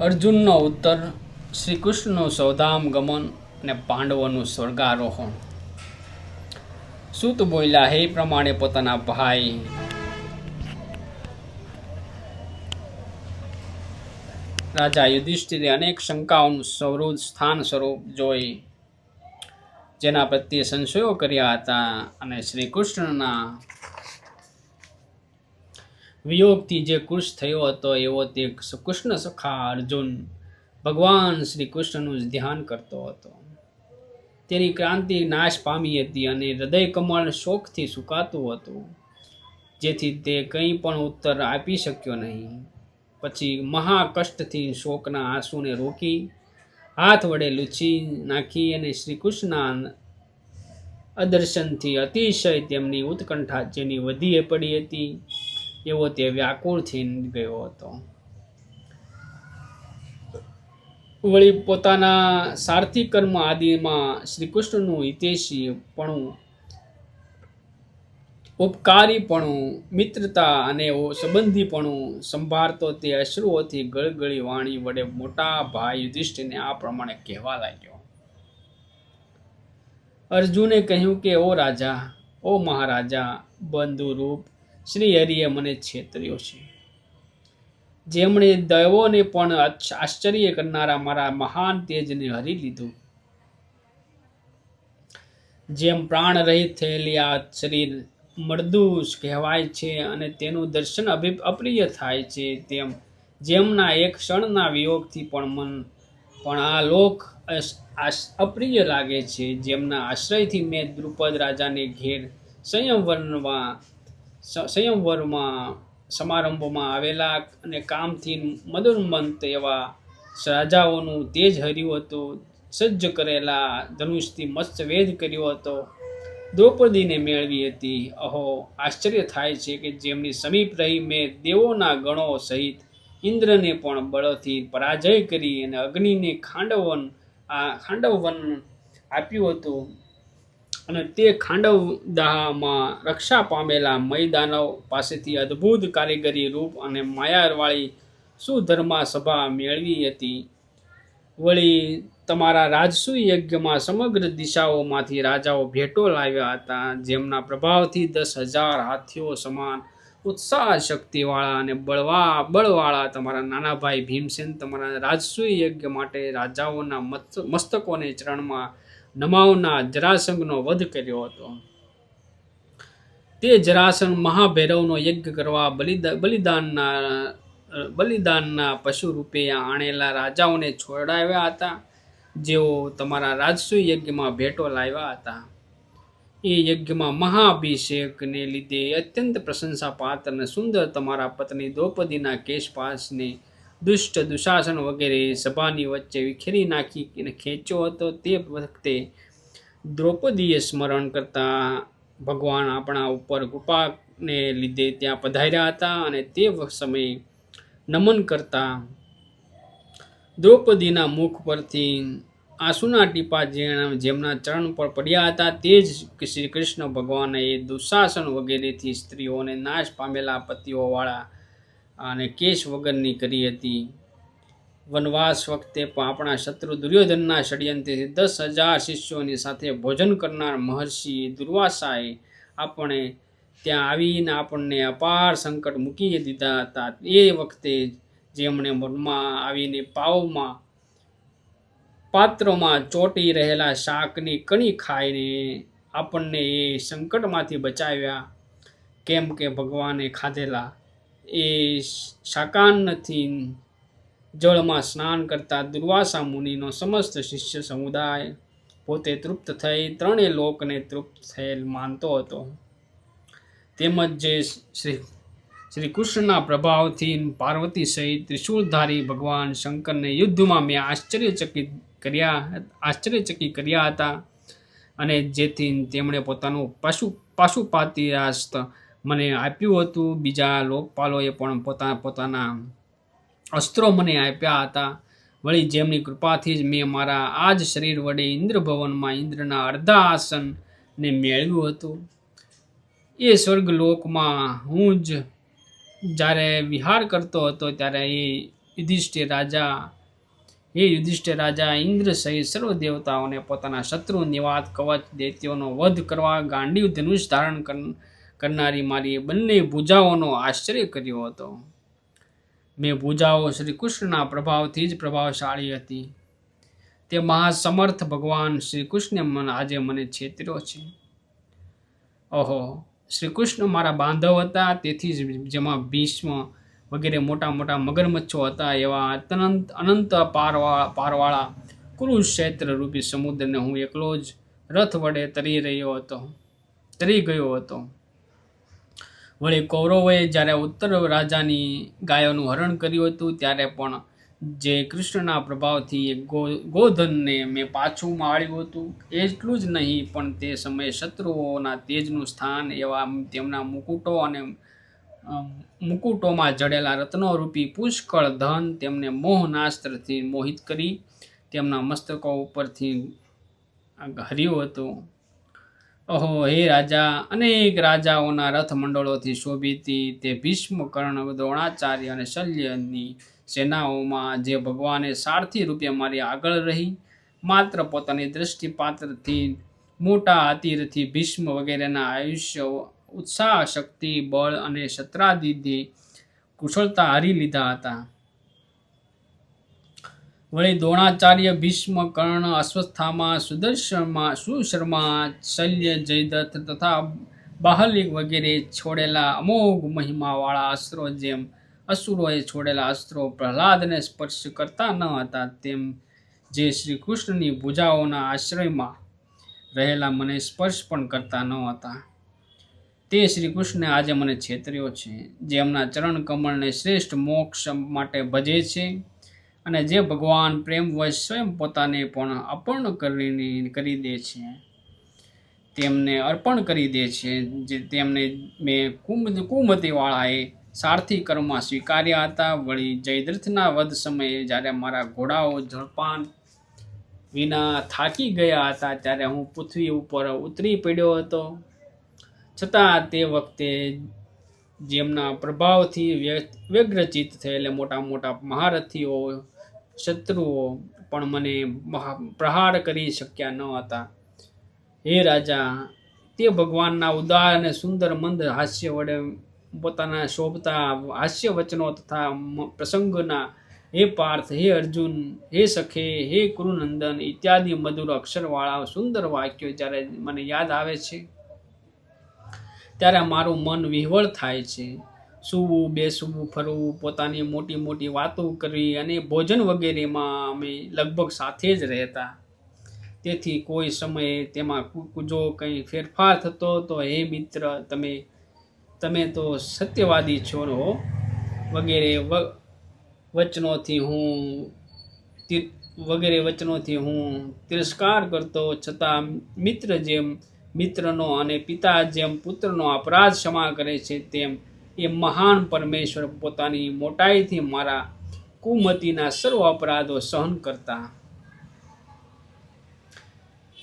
અર્જુનનો ઉત્તર શ્રી કૃષ્ણનું સૌધામ ગમન અને પાંડવોનું સ્વર્ગારોહણ. સૂત બોલ્યા, હે પ્રમાણે પોતાના ભાઈ, રાજા યુધિષ્ઠિરે અનેક શંકાઓનું સ્વરૂપ, સ્થાન સ્વરૂપ જોઈ, જેના પ્રત્યે સંશયો કર્યા હતા અને શ્રી કૃષ્ણના વિયોગથી જે કૃશ થયો હતો, એવો તે કૃષ્ણ સખા અર્જુન ભગવાન શ્રી કૃષ્ણનું જ ધ્યાન કરતો હતો. તેની ક્રાંતિ નાશ પામી હતી અને હૃદય કમળ શોકથી સુકાતું હતું, જેથી તે કંઈ પણ ઉત્તર આપી શક્યો નહીં. પછી મહાકષ્ટથી શોકના આંસુને રોકી, હાથ વડે લૂછી નાખી અને શ્રી કૃષ્ણના અદર્શનથી અતિશય તેમની ઉત્કંઠા જેની વધીએ પડી હતી. એવો તે વ્યાકુળ થઈ ગયો હતો. વળી પોતાના સાર્થિક કર્મ આદિમાં શ્રી કૃષ્ણનું પણ ઉપકારીપણું, મિત્રતા અને સંબંધીપણું સંભાળતો તે અશ્રુઓથી ગળગળી વાણી વડે મોટા ભાઈ યુધિષ્ઠિરને આ પ્રમાણે કહેવા લાગ્યો. અર્જુને કહ્યું કે, ઓ રાજા, ઓ મહારાજા, બંધુરૂપ શ્રી હરિએ મને છેતર્યો છે. જેમણે દૈવોને પણ આશ્ચર્ય કરનારા મારા મહાન તેજને હરી લીધું. જેમ પ્રાણ રહિત થયેલી આ શરીર મરદૂસ કહેવાય છે અને તેનું દર્શન અભિ, અપ્રિય થાય છે, તેમ જેમના એક ક્ષણના વિયોગથી પણ મન, પણ આ લોક અપ્રિય લાગે છે. જેમના આશ્રયથી મેં દ્રુપદ રાજાને ઘેર સંયમ સ- સંયમવરમાં સમારંભમાં આવેલા અને કામથી મદોન્મંત એવા રાજાઓનું તેજ હર્યું હતું, સજ્જ કરેલા ધનુષથી મત્સ્યવેદ કર્યો હતો. દ્રૌપદીને મેળવી હતી. અહો, આશ્ચર્ય થાય છે કે જેમની સમીપ રહી મેં દેવોના ગણો સહિત ઇન્દ્રને પણ બળથી પરાજય કરી અને અગ્નિને ખાંડવન, આ ખાંડવન આપ્યું હતું. અને તે ખાંડવ દાહમાં રક્ષા પામેલા મૈદાનવ પાસેથી અદ્ભુત કારીગરી રૂપ અને માયાવાળી સુધર્મા સભા મેળવી હતી. વળી તમારા રાજસુ યજ્ઞમાં સમગ્ર દિશાઓમાંથી રાજાઓ ભેટો લાવ્યા હતા, જેમના પ્રભાવથી દસ હજાર હાથીઓ સમાન ઉત્સાહ શક્તિવાળા અને બળવા, બળવાળા તમારા નાના ભાઈ ભીમસેન તમારા રાજસુ યજ્ઞ માટે રાજાઓના મસ્ત- મસ્તકોને ચરણમાં નમાવના જરાસંઘનો વધ કર્યો હતો. તે જરાસંઘ મહાભૈરવનો યજ્ઞ કરવા બલિદા, બલિદાનના બલિદાનના પશુ રૂપે આણેલા રાજાઓને છોડાવ્યા હતા. જેઓ તમારા રાજસુ યજ્ઞમાં ભેટો લાવ્યા હતા. એ યજ્ઞમાં મહાઅભિષેકને લીધે અત્યંત પ્રશંસા પાત્ર અને સુંદર તમારા પત્ની દ્રૌપદીના કેશપાસને દુષ્ટ દુશાસન વગેરે સભાની વચ્ચે વિખેરી નાખી અને ખેંચ્યો હતો તે વખતે દ્રૌપદીએ સ્મરણ કરતા ભગવાન આપણા ઉપર કૃપાને લીધે ત્યાં પધાર્યા હતા અને તે સમયે નમન કરતા દ્રૌપદીના મુખ પરથી આંસુના ટીપા જેના જેમના ચરણ પર પડ્યા હતા તે જ શ્રી કૃષ્ણ ભગવાને દુશાસન વગેરેથી સ્ત્રીઓને નાશ પામેલા પતિઓવાળા અને કેશ વગરની કરી હતી. વનવાસ વખતે પણ આપણા શત્રુ દુર્યોધનના ષડયંત્રથી દસ હજાર શિષ્યોની સાથે ભોજન કરનાર મહર્ષિ દુર્વાસાએ આપણે ત્યાં આવીને આપણને અપાર સંકટ મૂકી દીધા હતા. એ વખતે જેમણે મનમાં આવીને પાવમાં પાત્રોમાં ચોંટી રહેલા શાકની કણી ખાઈને આપણને એ સંકટમાંથી બચાવ્યા. કેમ કે ભગવાને ખાધેલા એ શાકાન્નથી જળમાં સ્નાન કરતા દુર્વાસા મુનિનો સમસ્ત શિષ્ય સમુદાય પોતે તૃપ્ત થઈ ત્રણેય લોકને તૃપ્ત થયેલ માનતો હતો. તેમજ જે શ્રી શ્રી કૃષ્ણના પ્રભાવથી પાર્વતી સહિત ત્રિશૂળધારી ભગવાન શંકરને યુદ્ધમાં મેં આશ્ચર્યચકિત કર્યા આશ્ચર્યચકિત કર્યા હતા અને જેથી તેમણે પોતાનું પશુ, પશુપાતિરાસ્ત મને આપ્યું હતું. બીજા લોકપાલોએ પણ પોતા, પોતાના અસ્ત્રો મને આપ્યા હતા. વળી જેમની કૃપાથી જ મેં મારા આ જ શરીર વડે ઇન્દ્રભવનમાં ઇન્દ્રના અર્ધા આસનને મેળવ્યું હતું. એ સ્વર્ગલોકમાં હું જ જ્યારે વિહાર કરતો હતો ત્યારે એ યુધિષ્ઠિર રાજા, એ યુધિષ્ઠિર રાજા ઇન્દ્ર સહિત સર્વ દેવતાઓને પોતાના શત્રુ નિવાત કવચ દૈત્યોનો વધ કરવા ગાંડીવ ધનુષ ધારણ કર- કરનારી મારી બંને ભૂજાઓનો આશ્ચર્ય કર્યો હતો. મેં ભૂજાઓ શ્રી કૃષ્ણના પ્રભાવથી જ પ્રભાવશાળી હતી. તે મહાસમર્થ ભગવાન શ્રી કૃષ્ણે મન આજે મને છેતર્યો છે. ઓહો શ્રી કૃષ્ણ મારા બાંધવ હતા, તેથી જ જેમાં ભીષ્મ વગેરે મોટા મોટા મગરમચ્છો હતા, એવા અનંત અનંત પારવાળા પારવાળા કુરુક્ષેત્ર રૂપી સમુદ્રને હું એકલો જ રથ વડે તરી રહ્યો હતો, તરી ગયો હતો. વળી કૌરવોએ જ્યારે ઉત્તર રાજાની ગાયોનું હરણ કર્યું હતું, ત્યારે પણ જે કૃષ્ણના પ્રભાવથી એ ગો, ગોધનને મેં પાછું માળ્યું હતું. એટલું જ નહીં, પણ તે સમયે શત્રુઓના તેજનું સ્થાન એવા તેમના મુકુટો અને મુકુટોમાં જડેલા રત્નોરૂપી પુષ્કળ ધન તેમને મોહનાસ્ત્રથી મોહિત કરી, તેમના મસ્તકો ઉપરથી હર્યું હતું. ઓહો, હે રાજા. અનેક રાજાઓના રથ મંડળોથી શોભીતી તે ભીષ્મ કર્ણ દ્રોણાચાર્ય અને શલ્યની સેનાઓમાં જે ભગવાને સારથી રૂપે મારી આગળ રહી, માત્ર પોતાની દૃષ્ટિપાત્રથી મોટા અતિરથી ભીષ્મ વગેરેના આયુષ્ય, ઉત્સાહ, શક્તિ, બળ અને શત્રાદિથી કુશળતા હારી લીધા હતા. વળી દ્રોણાચાર્ય ભીષ્મ કર્ણ અશ્વત્થામા સુદર્શનમાં સુશર્મા શલ્ય જયદત્ત તથા બાહલિક વગેરે છોડેલા અમોઘ મહિમાવાળા અસ્ત્રો જેમ અસુરોએ છોડેલા અસ્ત્રો પ્રહલાદને સ્પર્શ કરતા ન હતા, તેમ જે શ્રી કૃષ્ણની ભૂજાઓના આશ્રયમાં રહેલા મને સ્પર્શ પણ કરતા ન હતા. તે શ્રી કૃષ્ણે આજે મને છેતર્યો છે જેમના ચરણ કમળને શ્રેષ્ઠ મોક્ષ માટે ભજે છે. અને જે ભગવાન પ્રેમવશ સ્વયં પોતાને પણ અર્પણ કરીને કરી દે છે. તેમને અર્પણ કરી દે છે, જે તેમને મેં કુમ કુમતીવાળાએ સારથી કર્મમાં સ્વીકાર્યા હતા. વળી જયદ્રથના વધ સમયે જ્યારે મારા ઘોડાઓ ઝડપાન વિના થાકી ગયા હતા, ત્યારે હું પૃથ્વી ઉપર ઉતરી પડ્યો હતો. છતાં તે વખતે જેમના પ્રભાવથી વ્ય- વ્યગ્રચિત થયેલા મોટા મોટા મહારથીઓ શત્રુઓ પણ મને પ્રહાર કરી શક્યા ન હતા. હે રાજા, તે ભગવાનના ઉદાર અને સુંદર મંદ હાસ્ય વડે પોતાના શોભતા હાસ્ય વચનો તથા પ્રસંગોના હે પાર્થ, હે અર્જુન, હે સખે, હે કુરુનંદન ઇત્યાદિ મધુર અક્ષરવાળા સુંદર વાક્યો જ્યારે મને યાદ આવે છે, ત્યારે મારું મન વિહવળ થાય છે. સૂવું, બેસવું, ફરવું, પોતાની મોટી મોટી વાતો કરવી અને ભોજન વગેરેમાં અમે લગભગ સાથે જ રહેતા. તેથી કોઈ સમયે તેમાં જો કંઈ ફેરફાર થતો તો, હે મિત્ર, તમે તમે તો સત્યવાદી છો વગેરે વચનોથી હું વગેરે વચનોથી હું તિરસ્કાર કરતો, છતાં મિત્ર જેમ, મિત્રનો અને પિતા જેમ પુત્રનો અપરાધ ક્ષમા કરે છે, તેમ એ મહાન પરમેશ્વર પોતાની મોટાઈથી મારા કુમતીના સર્વ અપરાધો સહન કરતા.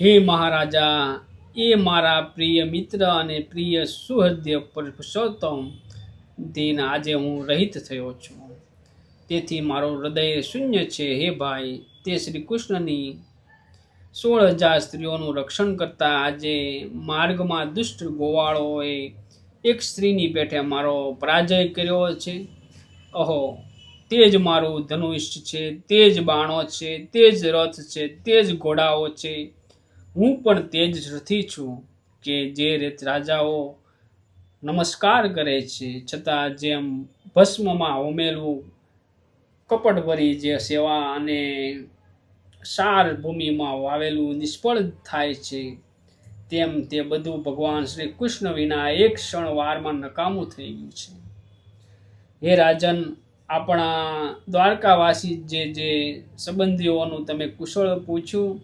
હે મહારાજા, એ મારા પ્રિય મિત્ર અને પ્રિય સુહૃદય પુરુષોત્તમ, દિન આજે હું રહિત થયો છું. તેથી મારું હૃદય શૂન્ય છે, હે ભાઈ, તે શ્રી કૃષ્ણની સોળ હજાર સ્ત્રીઓનું રક્ષણ કરતા આજે માર્ગમાં દુષ્ટ ગોવાળોએ એક સ્ત્રીની પેઠે મારો પરાજય કર્યો છે. અહો, તે જ મારું ધનુષ્ઠ છે, તે જ બાણો છે, તે જ રથ છે, તે જ ઘોડાઓ છે. હું પણ તે જ રથી છું કે જે રીત રાજાઓ નમસ્કાર કરે છે. છતાં જેમ ભસ્મમાં હોમેલું કપટભરી જે સેવા અને સાર ભૂમિમાં વાવેલું નિષ્ફળ થાય છે તેમ તે બધું ભગવાન શ્રી કૃષ્ણ વિના એક ક્ષણ વારમાં નકામું થઈ ગયું છે. હે રાજન, આપણા દ્વારકાવાસી જે જે સંબંધીઓનું તમે કુશળ પૂછ્યું,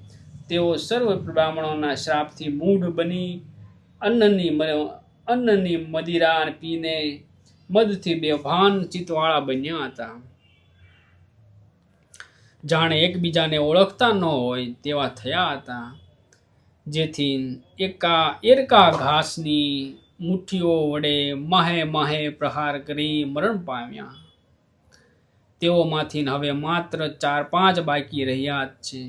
તેઓ સર્વ બ્રાહ્મણોના શ્રાપથી મૂઢ બની, અન્નની અન્નની મદિરા પીને મદથી બેભાન ચિત્તવાળા બન્યા હતા. જાણે એકબીજાને ઓળખતા ન હોય તેવા થયા હતા. જેથી એકા એરકા ઘાસની મુઠ્ઠીઓ વડે માહે માહે પ્રહાર કરી મરણ પામ્યા. તેઓમાંથી હવે માત્ર ચાર પાંચ બાકી રહ્યા જ છે.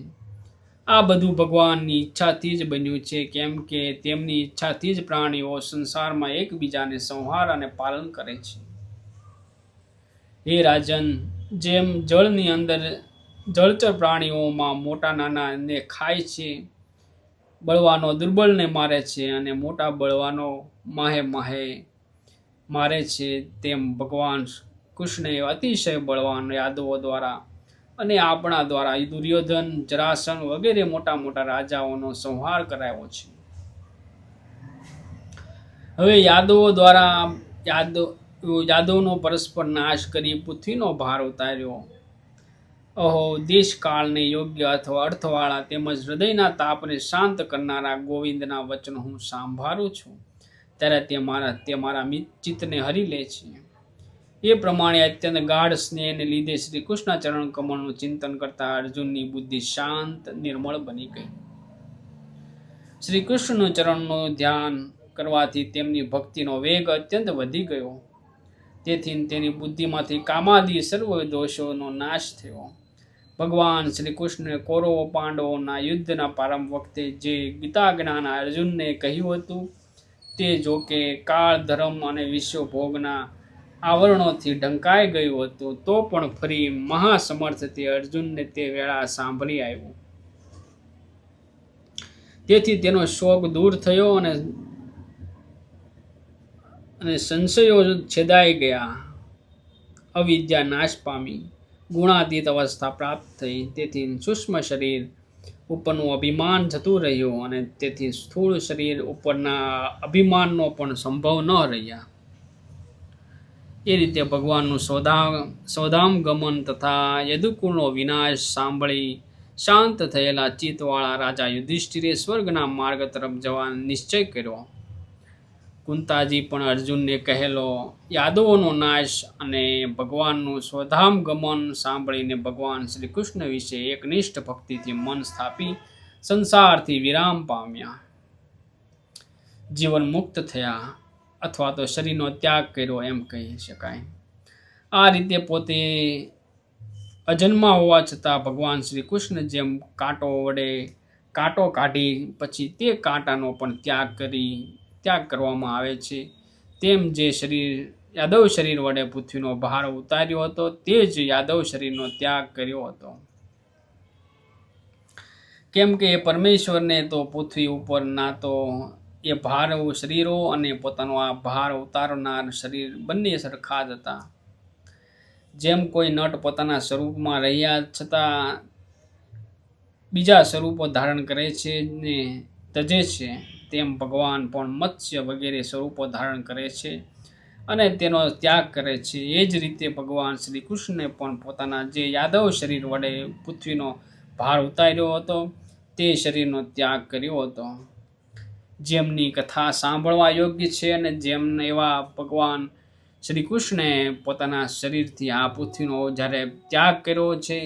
આ બધું ભગવાનની ઈચ્છાથી જ બન્યું છે, કેમ કે તેમની ઈચ્છાથી જ પ્રાણીઓ સંસારમાં એકબીજાને સંહાર અને પાલન કરે છે. હે રાજન, જેમ જળની અંદર જળચર પ્રાણીઓમાં મોટા નાનાને ખાય છે બળવાનો દુર્બળને મારે છે અને મોટા બળવાનો માહે માહે મારે છે તેમ ભગવાન કૃષ્ણએ અતિશય બળવાન યાદવો દ્વારા અને આપણા દ્વારા દુર્યોધન જરાસન વગેરે મોટા મોટા રાજાઓનો સંહાર કરાયો છે. હવે યાદવો દ્વારા યાદવ, યાદવનો પરસ્પર નાશ કરી પૃથ્વીનો ભાર ઉતાર્યો. અહો, દેશકાળને યોગ્ય અથવા અર્થવાળા તેમજ હૃદયના તાપને શાંત કરનારા ગોવિંદના વચન હું સાંભળું છું. ત્યારે તે મારા તે મારા ચિત્તને હરી લે છે. એ પ્રમાણે અત્યંત ગાઢ સ્નેહને લીધે શ્રી કૃષ્ણ ચરણ કમળનું ચિંતન કરતા અર્જુનની બુદ્ધિ શાંત, નિર્મળ બની ગઈ. શ્રી કૃષ્ણનું ચરણનું ધ્યાન કરવાથી તેમની ભક્તિનો વેગ અત્યંત વધી ગયો. તેથી તેની બુદ્ધિમાંથી કામાદી સર્વ દોષોનો નાશ થયો. ભગવાન શ્રી કૃષ્ણે કૌરવો પાંડવોના યુદ્ધના પ્રારંભ વખતે જે ગીતા જ્ઞાન અર્જુનને કહ્યું હતું, તે જોકે કાળ, ધર્મ અને વિશ્વભોગના આવરણોથી ઢંકાઈ ગયું હતું, તો પણ ફરી મહાસમર્થ તે અર્જુનને તે વેળા સાંભળી આવ્યું. તેથી તેનો શોક દૂર થયો અને અને સંશયો છેદાઈ ગયા. અવિદ્યા નાશ પામી. ગુણાતીત અવસ્થા પ્રાપ્ત થઈ. તેથી સૂક્ષ્મ શરીર ઉપરનું અભિમાન જતું રહ્યું અને તેથી સ્થૂળ શરીર ઉપરના અભિમાનનો પણ સંભવ ન રહ્યા. એ રીતે ભગવાનનું સોદા સૌદામ ગમન તથા યદુકુળનો વિનાશ સાંભળી શાંત થયેલા ચિત્તવાળા રાજા યુધિષ્ઠિરે સ્વર્ગના માર્ગ તરફ જવાનો નિશ્ચય કર્યો. કુંતાજી પણ અર્જુનને કહેલો, યાદવોનો નાશ અને ભગવાનનું સ્વધામ ગમન સાંભળીને ભગવાન શ્રી કૃષ્ણ વિશે એકનિષ્ઠ ભક્તિથી મન સ્થાપી સંસારથી વિરામ પામ્યા. જીવન મુક્ત થયા અથવા તો શરીરનો ત્યાગ કર્યો એમ કહી શકાય. આ રીતે પોતે અજન્મા હોવા છતાં ભગવાન શ્રી કૃષ્ણ જેમ કાંટો વડે કાંટો કાઢી પછી તે કાંટાનો પણ ત્યાગ કરી ત્યાગ કરવામાં આવે છે. તેમ જે શરીર, યાદવ શરીર વડે પૃથ્વીનો ભાર ઉતાર્યો હતો, તે જ યાદવ શરીરનો ત્યાગ કર્યો હતો. કેમ કે પરમેશ્વરને તો પૃથ્વી ઉપર ના તો એ ભાર શરીરો અને પોતાનો આ ભાર ઉતારનાર શરીર બંને સરખા જ હતા. જેમ કોઈ નટ પોતાના સ્વરૂપમાં રહ્યા છતાં બીજા સ્વરૂપો ધારણ કરે છે ને તજે છે. તેમ ભગવાન પણ મત્સ્ય વગેરે સ્વરૂપો ધારણ કરે છે અને તેનો ત્યાગ કરે છે. એ જ રીતે ભગવાન શ્રી કૃષ્ણે પણ પોતાના જે યાદવ શરીર વડે પૃથ્વીનો ભાર ઉતાર્યો હતો, તે શરીરનો ત્યાગ કર્યો હતો. જેમની કથા સાંભળવા યોગ્ય છે અને જેમને એવા ભગવાન શ્રી કૃષ્ણે પોતાના શરીરથી આ પૃથ્વીનો જ્યારે ત્યાગ કર્યો છે,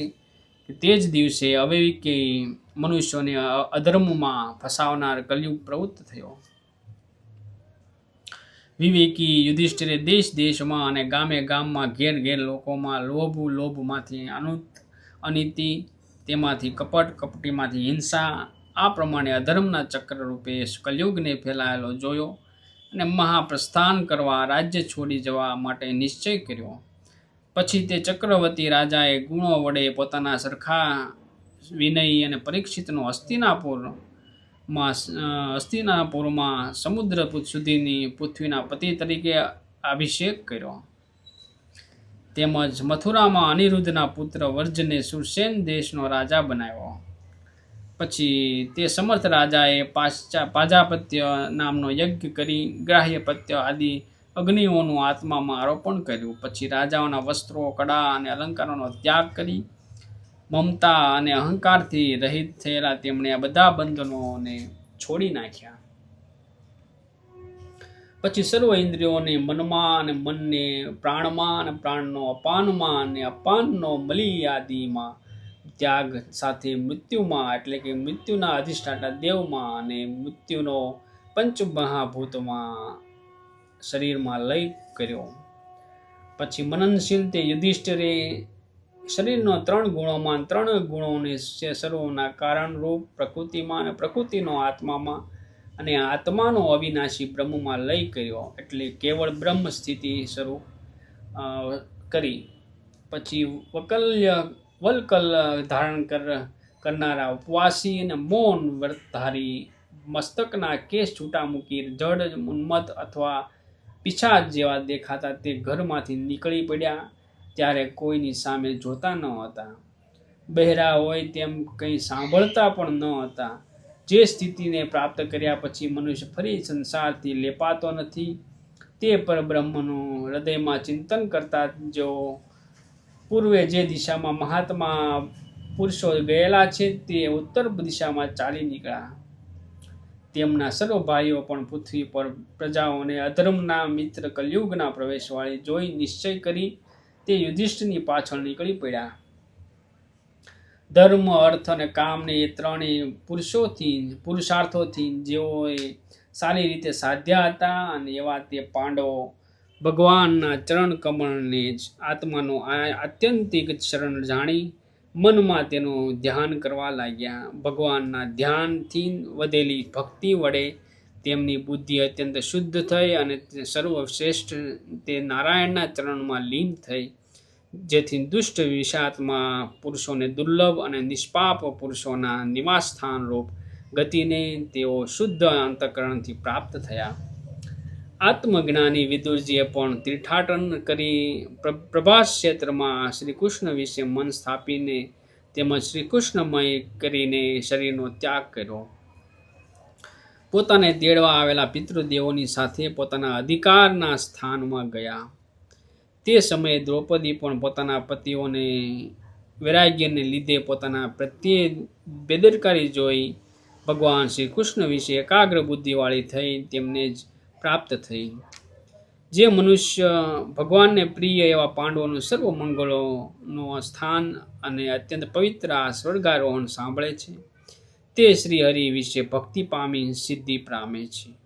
તે જ દિવસે અવિવેકી મનુષ્યોને અધર્મમાં ફસાવનાર કલયુગ પ્રવૃત્ત થયો. વિવેકી, યુધિષ્ઠિરે દેશ દેશમાં અને ગામે ગામમાં ઘેર ઘેર લોકોમાં લોભ લોભમાંથી અનુત અનિતિ, તેમાંથી કપટ કપટીમાંથી હિંસા, આ પ્રમાણે અધર્મના ચક્ર રૂપે કલયુગને ફેલાયેલો જોયો અને મહાપ્રસ્થાન કરવા રાજ્ય છોડી જવા માટે નિશ્ચય કર્યો. પછી તે ચક્રવર્તી રાજાએ ગુણો વડે પોતાના સરખા વિનય અને પરીક્ષિતનો હસ્તિનાપુરમાં હસ્તિનાપુરમાં સમુદ્ર સુધીની પૃથ્વીના પતિ તરીકે અભિષેક કર્યો. તેમજ મથુરામાં અનિરુદ્ધના પુત્ર વર્જને સુરસેન દેશનો રાજા બનાવ્યો. પછી તે સમર્થ રાજાએ પાશ્ચા, પાજાપત્ય નામનો યજ્ઞ કરી ગ્રાહ્યપત્ય આદિ અગ્નિઓનું આત્મામાં આરોપણ કર્યું. પછી રાજાઓના વસ્ત્રો કડા અને અલંકારોનો ત્યાગ કરી મમતા અને અહંકારથી રહિત થયેલા તેમણે આ બધા બંધનોને છોડી નાખ્યા. પછી સર્વ ઇન્દ્રિયોને મનમાં અને મનને પ્રાણમાં અને પ્રાણનો અપાનમાં અને અપાનનો મલી આદિમાં ત્યાગ સાથે મૃત્યુમાં એટલે કે મૃત્યુના અધિષ્ઠાતા દેવમાં અને મૃત્યુનો પંચમહાભૂતમાં શરીરમાં લય કર્યો. પછી મનનશીલ તે યુધિષ્ઠિરે શરીરનો ત્રણ ગુણોમાં ત્રણ ગુણોને છે સર્વોના કારણરૂપ પ્રકૃતિમાં અને પ્રકૃતિનો આત્મામાં અને આત્માનો અવિનાશી બ્રહ્મમાં લઈ કર્યો. એટલે કેવળ બ્રહ્મ સ્થિતિ શરૂ કરી. પછી વકલ્ય વલકલ ધારણ કર, કરનારા ઉપવાસી અને મૌન વ્રતધારી મસ્તકના કેસ છૂટા મૂકી જડ ઉન્મત અથવા પિશાચ જેવા દેખાતા તે ઘરમાંથી નીકળી પડ્યા. ત્યારે કોઈની સામે જોતા ન હતા. બહેરા હોય તેમ કંઈ સાંભળતા પણ ન હતા. જે સ્થિતિને પ્રાપ્ત કર્યા પછી મનુષ્ય ફરી સંસારથી લેપાતો નથી. તે પરબ્રહ્મનું હૃદયમાં ચિંતન કરતા જેઓ પૂર્વે જે દિશામાં મહાત્મા પુરુષો ગયેલા છે તે ઉત્તર દિશામાં ચાલી નીકળ્યા. તેમના સર્વ ભાઈઓ પણ પૃથ્વી પર પ્રજાઓને અધર્મના મિત્ર કલયુગના પ્રવેશવાળી જોઈ નિશ્ચય કરી તે યુધિષ્ઠની પાછળ નીકળી પડ્યા. ધર્મ, અર્થ અને કામને એ ત્રણેય પુરુષોથી પુરુષાર્થોથી જેઓએ સારી રીતે સાધ્યા હતા અને એવા તે પાંડવો ભગવાનના ચરણ કમળને જ આત્માનું આત્યંતિક શરણ જાણી મનમાં તેનું ધ્યાન કરવા લાગ્યા. ભગવાનના ધ્યાનથી વધેલી ભક્તિ વડે તેમની બુદ્ધિ અત્યંત શુદ્ધ થઈ અને સર્વશ્રેષ્ઠ તે નારાયણના ચરણમાં લીન થઈ, જેથી દુષ્ટ વિષાત્મા પુરુષોને દુર્લભ અને નિષ્પાપ પુરુષોના નિવાસસ્થાન રૂપ ગતિને તેઓ શુદ્ધ અંતકરણથી પ્રાપ્ત થયા. આત્મજ્ઞાની વિદુરજીએ પણ તીર્થાટન કરી પ્રભાસ ક્ષેત્રમાં શ્રી કૃષ્ણ વિશે મન સ્થાપીને તેમજ શ્રી કૃષ્ણમય કરીને શરીરનો ત્યાગ કર્યો. પોતાને તેડવા આવેલા પિતૃદેવોની સાથે પોતાના અધિકારના સ્થાનમાં ગયા. તે સમયે દ્રૌપદી પણ પોતાના પતિઓને વૈરાગ્યને લીધે પોતાના પ્રત્યે બેદરકારી જોઈ ભગવાન શ્રી કૃષ્ણ વિશે એકાગ્ર બુદ્ધિવાળી થઈ તેમને જ પ્રાપ્ત થઈ. જે મનુષ્ય ભગવાનને પ્રિય એવા પાંડવોનું સર્વ મંગળોનું સ્થાન અને અત્યંત પવિત્ર આ સ્વર્ગારોહણ સાંભળે છે. તે શ્રી હરિ વિશે ભક્તિ પામી સિદ્ધિ પામે છે.